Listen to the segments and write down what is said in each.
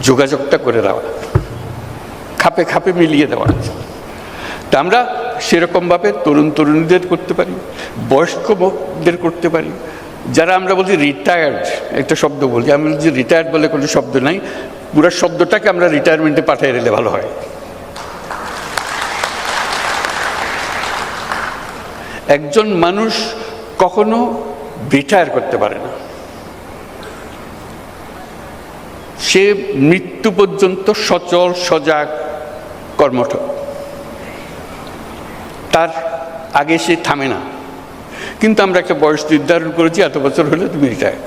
যোগাযোগটা করে দেওয়া। খাপে খাপে মিলিয়ে দেওয়া। তা আমরা সেরকমভাবে তরুণ তরুণীদের করতে পারি বয়স্কদের করতে পারি। যারা আমরা বলছি রিটায়ার্ড একটা শব্দ বলছি আমি বলছি রিটায়ার্ড বলে কোনো শব্দ নাই, পুরো শব্দটাকে আমরা রিটায়ারমেন্টে পাঠিয়ে দিলে ভালো হয়। একজন মানুষ কখনো রিটায়ার করতে পারে না। সে মৃত্যু পর্যন্ত সচল, সজাগ কর্মঠ তার আগে সে থামে না। কিন্তু আমরা একটা বয়স নির্ধারণ করেছি, এত বছর হলে তুমি রিটায়ার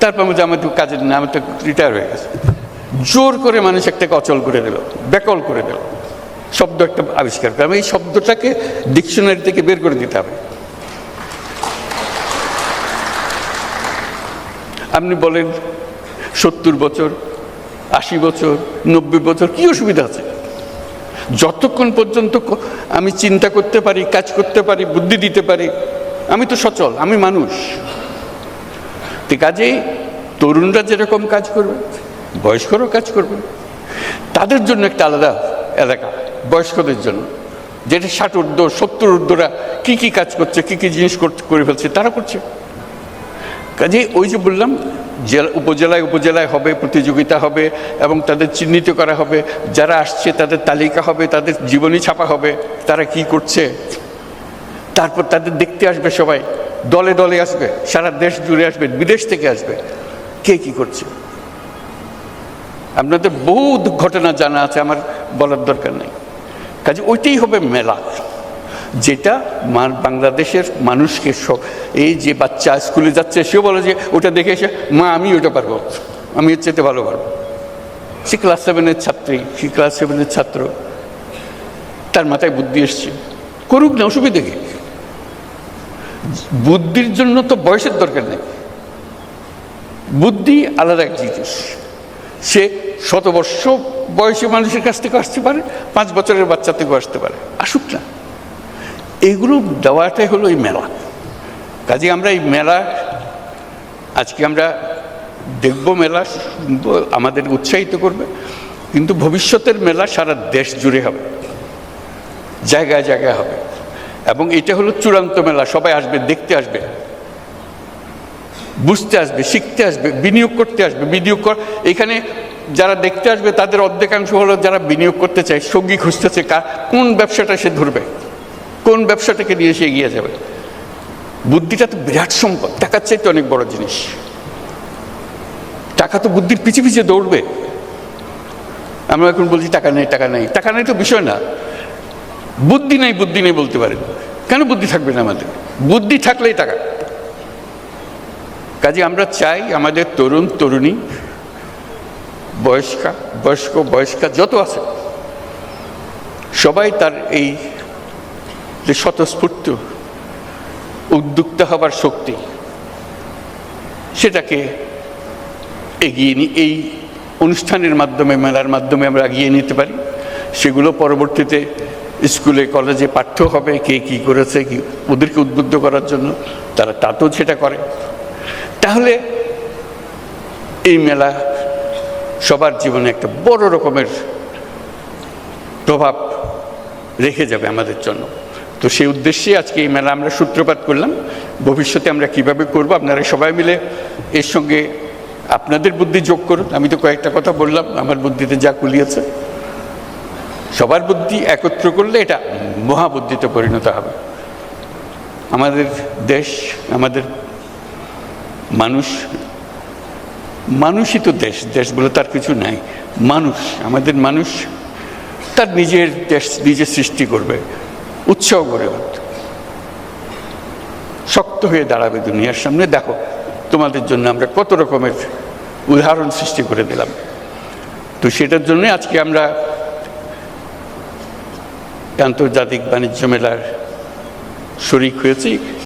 তারপর বলছি আমার তো কাজের না আমার তো রিটায়ার হয়ে গেছে। জোর করে মানুষ একটাকে অচল করে দিল বেকল করে দিল। শব্দ একটা আবিষ্কার করে। আমি এই শব্দটাকে ডিকশনারি থেকে বের করে দিতে হবে। আপনি বলেন, সত্তর বছর আশি বছর, নব্বই বছর, কি অসুবিধা আছে? যতক্ষণ পর্যন্ত আমি চিন্তা করতে পারি, কাজ করতে পারি, বুদ্ধি দিতে পারি, আমি তো সচল, আমি মানুষ। তো কাজেই তরুণরা যেরকম কাজ করবে, বয়স্করাও কাজ করবে। তাদের জন্য একটা আলাদা এলাকা, বয়স্কদের জন্য। যেটা ষাট ঊর্ধ্ব, সত্তর ঊর্ধ্বরা কী কী কাজ করছে, কী কী জিনিস করে ফেলছে, তারা করছে। কাজে ওই যে বললাম, জেলা, উপজেলায় উপজেলায় হবে, প্রতিযোগিতা হবে এবং তাদের চিহ্নিত করা হবে, যারা আসছে তাদের তালিকা হবে, তাদের জীবনী ছাপা হবে, তারা কি করছে? তারপর তাদের দেখতে আসবে সবাই, দলে দলে আসবে, সারা দেশ জুড়ে আসবে, বিদেশ থেকে আসবে, কে কি করছে? আপনাদের বহু ঘটনা জানা আছে, আমার বলার দরকার নেই। কাজে ওইটাই হবে মেলা। যেটা বাংলাদেশের মানুষকে এই যে বাচ্চা স্কুলে যাচ্ছে, সেও বলে যে, ওটা দেখে এসে, মা, আমি ওটা পারব। আমি এর চেয়ে ভালো পারব। সে ক্লাস সেভেনের ছাত্রী, সে ক্লাস সেভেনের ছাত্র, তার মাথায় বুদ্ধি এসছে। করুক না, অসুবিধে কি? বুদ্ধির জন্য তো বয়সের দরকার নেই। বুদ্ধি আলাদা এক জিনিস। সে শতবর্ষ বয়সী মানুষের কাছ থেকে আসতে পারে, পাঁচ বছরের বাচ্চা থেকেও আসতে পারে। আসুক না। এইগুলো দেওয়াটাই হলো এই মেলা। কাজে আমরা এই মেলা, আজকে আমরা দেখব মেলা আমাদের উৎসাহিত করবে, কিন্তু ভবিষ্যতের মেলা সারা দেশ জুড়ে হবে, জায়গায় জায়গায় হবে। এবং এটা হলো চূড়ান্ত মেলা, সবাই আসবে, দেখতে আসবে, বুঝতে আসবে, শিখতে আসবে, বিনিয়োগ করতে আসবে, বিনিয়োগ কর এখানে যারা দেখতে আসবে, তাদের অর্ধেকাংশ হলো যারা বিনিয়োগ করতে চায়, সঙ্গী খুঁজতেছে কোন ব্যবসাটা সে ধরবে? কোন ব্যবসাটাকে নিয়ে সে এগিয়ে যাবে? বুদ্ধিটা তো বিরাট সম্পদ। টাকার চাইতে অনেক বড় জিনিস। টাকা তো বুদ্ধির পিছিয়ে পিছিয়ে দৌড়বে। আমরা এখন বলছি, টাকা নেই টাকা নেই। টাকা নেই তো বিষয় না। বুদ্ধি নেই বুদ্ধি নেই বলতে পারেন। কেন বুদ্ধি থাকবে না আমাদের? বুদ্ধি থাকলেই টাকা। কাজে আমরা চাই আমাদের তরুণ, তরুণী, বয়স্কা, বয়স্ক, বয়স্কা, যত আছে, সবাই তার এই যে স্বতঃস্ফূর্ত উদ্যুক্ত হবার শক্তি, সেটাকে এগিয়ে নি, এই অনুষ্ঠানের মাধ্যমে, মেলার মাধ্যমে আমরা এগিয়ে নিতে পারি। সেগুলো পরবর্তীতে স্কুলে, কলেজে পাঠ্য হবে, কে কি করেছে, কি, ওদেরকে উদ্বুদ্ধ করার জন্য তারা তাতেও সেটা করে। তাহলে এই মেলা সবার জীবনে একটা বড় রকমের প্রভাব রেখে যাবে আমাদের জন্য। তো সেই উদ্দেশ্যে আজকে এই মেলা আমরা সূত্রপাত করলাম। ভবিষ্যতে আমরা কীভাবে করব? আপনারা সবাই মিলে এর সঙ্গে আপনাদের বুদ্ধি যোগ করুন। আমি তো কয়েকটা কথা বললাম, আমার বুদ্ধিতে যা কুলিয়েছে সবার বুদ্ধি একত্র করলে এটা মহাবুদ্ধিতে পরিণত হবে। আমাদের দেশ, আমাদের মানুষ, মানুষই তো দেশ। দেশ বলে তার কিছু নাই। মানুষ, আমাদের মানুষ তার নিজের দেশ নিজে সৃষ্টি করবে। উৎসাহ গড়ে করে শক্ত হয়ে দাঁড়াবে দুনিয়ার সামনে। দেখো, তোমাদের জন্য আমরা কত রকমের উদাহরণ সৃষ্টি করে দিলাম। তো সেটার জন্য আজকে আমরা আন্তর্জাতিক বাণিজ্য মেলার শরিক হয়েছি।